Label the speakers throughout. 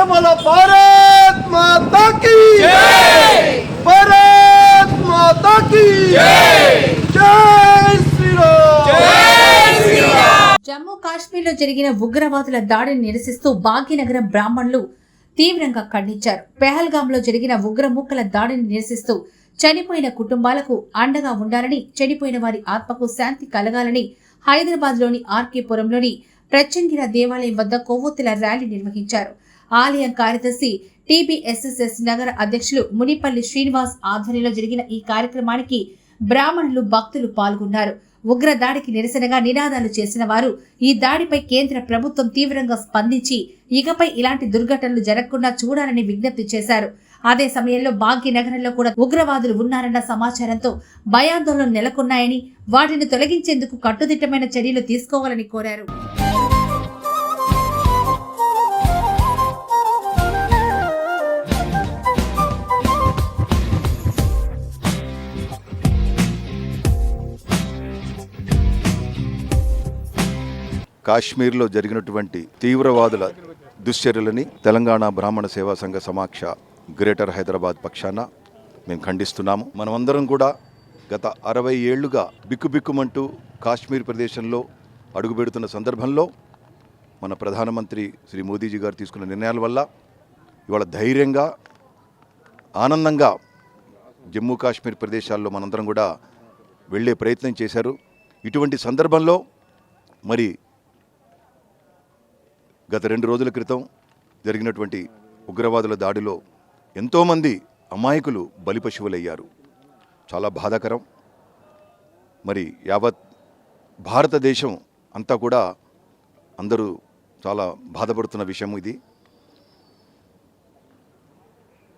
Speaker 1: దేశముల భారత్ మాతాకి
Speaker 2: జమ్మూ కాశ్మీర్లో జరిగిన ఉగ్రవాదుల దాడిని నిరసిస్తూ భాగ్యనగరం బ్రాహ్మణులు తీవ్రంగా ఖండించారు. పెహల్గాంలో జరిగిన ఉగ్రముక్కల దాడిని నిరసిస్తూ చనిపోయిన కుటుంబాలకు అండగా ఉండాలని చనిపోయిన వారి ఆత్మకు శాంతి కలగాలని హైదరాబాద్లోని ఆర్కేపురంలోని ప్రచంగిర దేవాలయం వద్ద కొవ్వొత్తుల ర్యాలీ నిర్వహించారు. ఆలయం కార్యదర్శి టీబీఎస్ఎస్ఎస్ నగర అధ్యక్షులు మునిపల్లి శ్రీనివాస్ ఆధ్వర్యంలో జరిగిన ఈ కార్యక్రమానికి బ్రాహ్మణులు భక్తులు పాల్గొన్నారు. ఉగ్ర దాడికి నిరసనగా నినాదాలు చేసిన వారు ఈ దాడిపై కేంద్ర ప్రభుత్వం తీవ్రంగా స్పందించి ఇకపై ఇలాంటి దుర్ఘటనలు జరగకుండా చూడాలని విజ్ఞప్తి చేశారు. అదే సమయంలో భాగ్యనగరంలో కూడా ఉగ్రవాదులు ఉన్నారన్న సమాచారంతో భయాందోళనలు నెలకొన్నాయని వాటిని తొలగించేందుకు కట్టుదిట్టమైన చర్యలు తీసుకోవాలని కోరారు.
Speaker 3: కాశ్మీర్లో జరిగినటువంటి తీవ్రవాదుల దుశ్చర్యలని తెలంగాణ బ్రాహ్మణ సేవా సంఘ సమాక్ష గ్రేటర్ హైదరాబాద్ పక్షాన మేము ఖండిస్తున్నాము. మనమందరం కూడా గత అరవై ఏళ్ళుగా బిక్కుబిక్కుమంటూ కాశ్మీర్ ప్రదేశంలో అడుగుపెడుతున్న సందర్భంలో మన ప్రధానమంత్రి శ్రీ మోదీజీ గారు తీసుకున్న నిర్ణయాల వల్ల ఇవాళ ధైర్యంగా ఆనందంగా జమ్మూ కాశ్మీర్ ప్రదేశాల్లో మనందరం కూడా వెళ్ళే ప్రయత్నం చేశారు. ఇటువంటి సందర్భంలో మరి గత రెండు రోజుల క్రితం జరిగినటువంటి ఉగ్రవాదుల దాడిలో ఎంతోమంది అమాయకులు బలిపశువులయ్యారు. చాలా బాధాకరం. మరి యావత్ భారతదేశం అంతా కూడా అందరూ చాలా బాధపడుతున్న విషయం ఇది.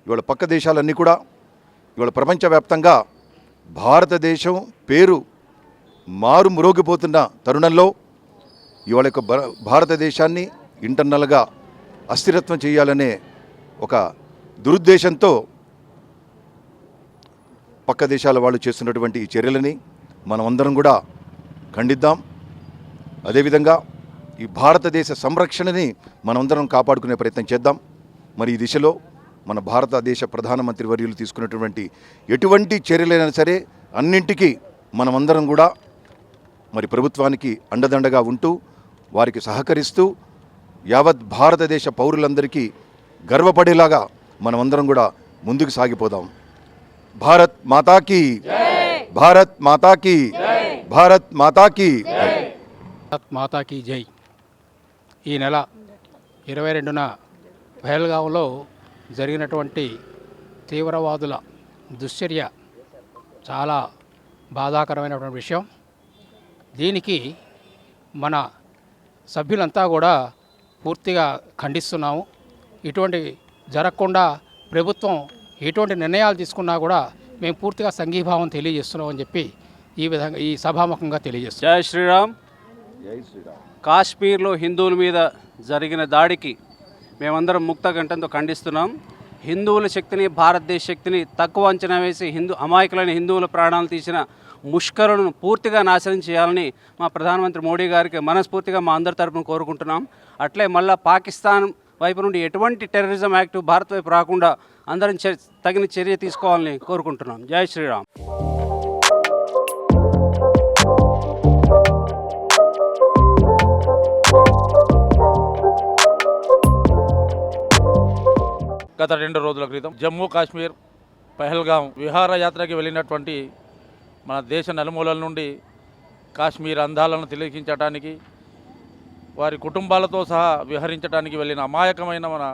Speaker 3: ఇవాళ పక్క దేశాలన్నీ కూడా ఇవాళ ప్రపంచవ్యాప్తంగా భారతదేశం పేరు మారు మ్రోగిపోతున్న తరుణంలో ఇవాళ యొక్క భారతదేశాన్ని ఇంటర్నల్గా అస్థిరత్వం చేయాలనే ఒక దురుద్దేశంతో పక్క దేశాల వాళ్ళు చేస్తున్నటువంటి ఈ చర్యలని మనమందరం కూడా ఖండిద్దాం. అదేవిధంగా ఈ భారతదేశ సంరక్షణని మనమందరం కాపాడుకునే ప్రయత్నం చేద్దాం. మరి ఈ దిశలో మన భారతదేశ ప్రధానమంత్రి వర్యులు తీసుకున్నటువంటి ఎటువంటి చర్యలైనా సరే అన్నింటికీ మనమందరం కూడా మరి ప్రభుత్వానికి అండదండగా ఉంటూ వారికి సహకరిస్తూ యావత్ భారతదేశ పౌరులందరికీ గర్వపడేలాగా మనమందరం కూడా ముందుకు సాగిపోదాం. భారత్ మాతాకి భారత్ మాతాకి భారత్ మాతాకి
Speaker 4: భారత్ మాతాకి జై. ఈ నెల ఇరవై రెండున పహల్గాంలో జరిగినటువంటి తీవ్రవాదుల దుశ్చర్య చాలా బాధాకరమైనటువంటి విషయం. దీనికి మన సభ్యులంతా కూడా పూర్తిగా ఖండిస్తున్నాము. ఇటువంటి జరగకుండా ప్రభుత్వం ఎటువంటి నిర్ణయాలు తీసుకున్నా కూడా మేము పూర్తిగా సంఘీభావం తెలియజేస్తున్నామని చెప్పి ఈ విధంగా ఈ సభాముఖంగా తెలియజేస్తున్నాం.
Speaker 5: జై శ్రీరామ్. కాశ్మీర్లో హిందువుల మీద జరిగిన దాడికి మేమందరం ముక్త కంఠంతో ఖండిస్తున్నాం. హిందువుల శక్తిని భారతదేశ శక్తిని తక్కువ అంచనా వేసి హిందూ అమాయకులైన హిందువుల ప్రాణాలు తీసిన ముష్కరులను పూర్తిగా నాశనం చేయాలని మా ప్రధానమంత్రి మోడీ గారికి మనస్ఫూర్తిగా మా అందరి తరపున కోరుకుంటున్నాం. అట్లే మళ్ళా పాకిస్తాన్ వైపు నుండి ఎటువంటి టెర్రరిజం యాక్ట్ భారత్ వైపు రాకుండా అందరం చే- తగిన చర్య తీసుకోవాలని కోరుకుంటున్నాం. జై శ్రీరామ్.
Speaker 6: గత రెండు రోజుల క్రితం జమ్మూ కాశ్మీర్ పహల్గాం విహారయాత్రకి వెళ్ళినటువంటి మన దేశ నలుమూలల నుండి కాశ్మీర్ అందాలను తిలకించడానికి వారి కుటుంబాలతో సహా విహరించడానికి వెళ్ళిన అమాయకమైన మన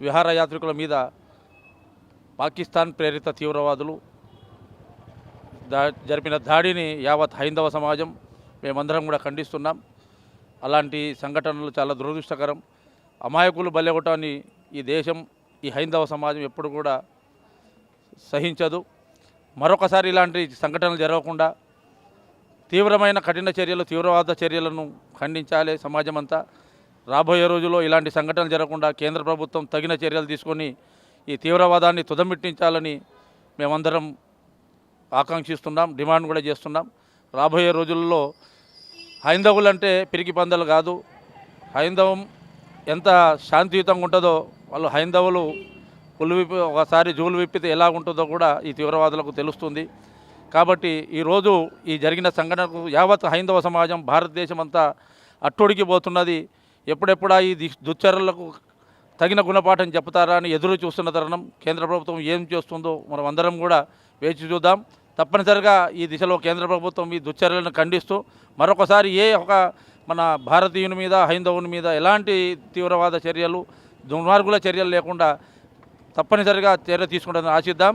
Speaker 6: విహారయాత్రికుల మీద పాకిస్తాన్ ప్రేరిత తీవ్రవాదులు దా జరిపిన దాడిని యావత్ హైందవ సమాజం మేమందరం కూడా ఖండిస్తున్నాం. అలాంటి సంఘటనలు చాలా దురదృష్టకరం. అమాయకులు బలెగొట్టాన్ని ఈ దేశం ఈ హైందవ సమాజం ఎప్పుడు కూడా సహించదు. మరొకసారి ఇలాంటి సంఘటనలు జరగకుండా తీవ్రమైన కఠిన చర్యలు తీవ్రవాద చర్యలను ఖండించాలి సమాజం అంతా రాబోయే రోజుల్లో ఇలాంటి సంఘటనలు జరగకుండా కేంద్ర ప్రభుత్వం తగిన చర్యలు తీసుకొని ఈ తీవ్రవాదాన్ని తుదమిట్టించాలని మేమందరం ఆకాంక్షిస్తున్నాం డిమాండ్ కూడా చేస్తున్నాం. రాబోయే రోజుల్లో హైందవులంటే పిరికి పందలు కాదు. హైందవం ఎంత శాంతియుతంగా ఉంటుందో వాళ్ళు హైందవులు పులు విప్పి ఒకసారి జూలు విప్పితే ఎలా ఉంటుందో కూడా ఈ తీవ్రవాదులకు తెలుస్తుంది. కాబట్టి ఈరోజు ఈ జరిగిన సంఘటనకు యావత్ హైందవ సమాజం భారతదేశం అంతా అట్టుడికిపోతున్నది ఎప్పుడెప్పుడా ఈ దుశ్చర్యలకు తగిన గుణపాఠం చెప్తారా అని ఎదురు చూస్తున్న తరుణం కేంద్ర ప్రభుత్వం ఏం చేస్తుందో మనం అందరం కూడా వేచి చూద్దాం. తప్పనిసరిగా ఈ దిశలో కేంద్ర ప్రభుత్వం ఈ దుశ్చర్యలను ఖండిస్తూ మరొకసారి ఏ ఒక మన భారతీయుని మీద హైందవుని మీద ఎలాంటి తీవ్రవాద చర్యలు దుర్మార్గుల చర్యలు లేకుండా తప్పనిసరిగా చర్య తీసుకుంటుందని ఆశిద్దాం.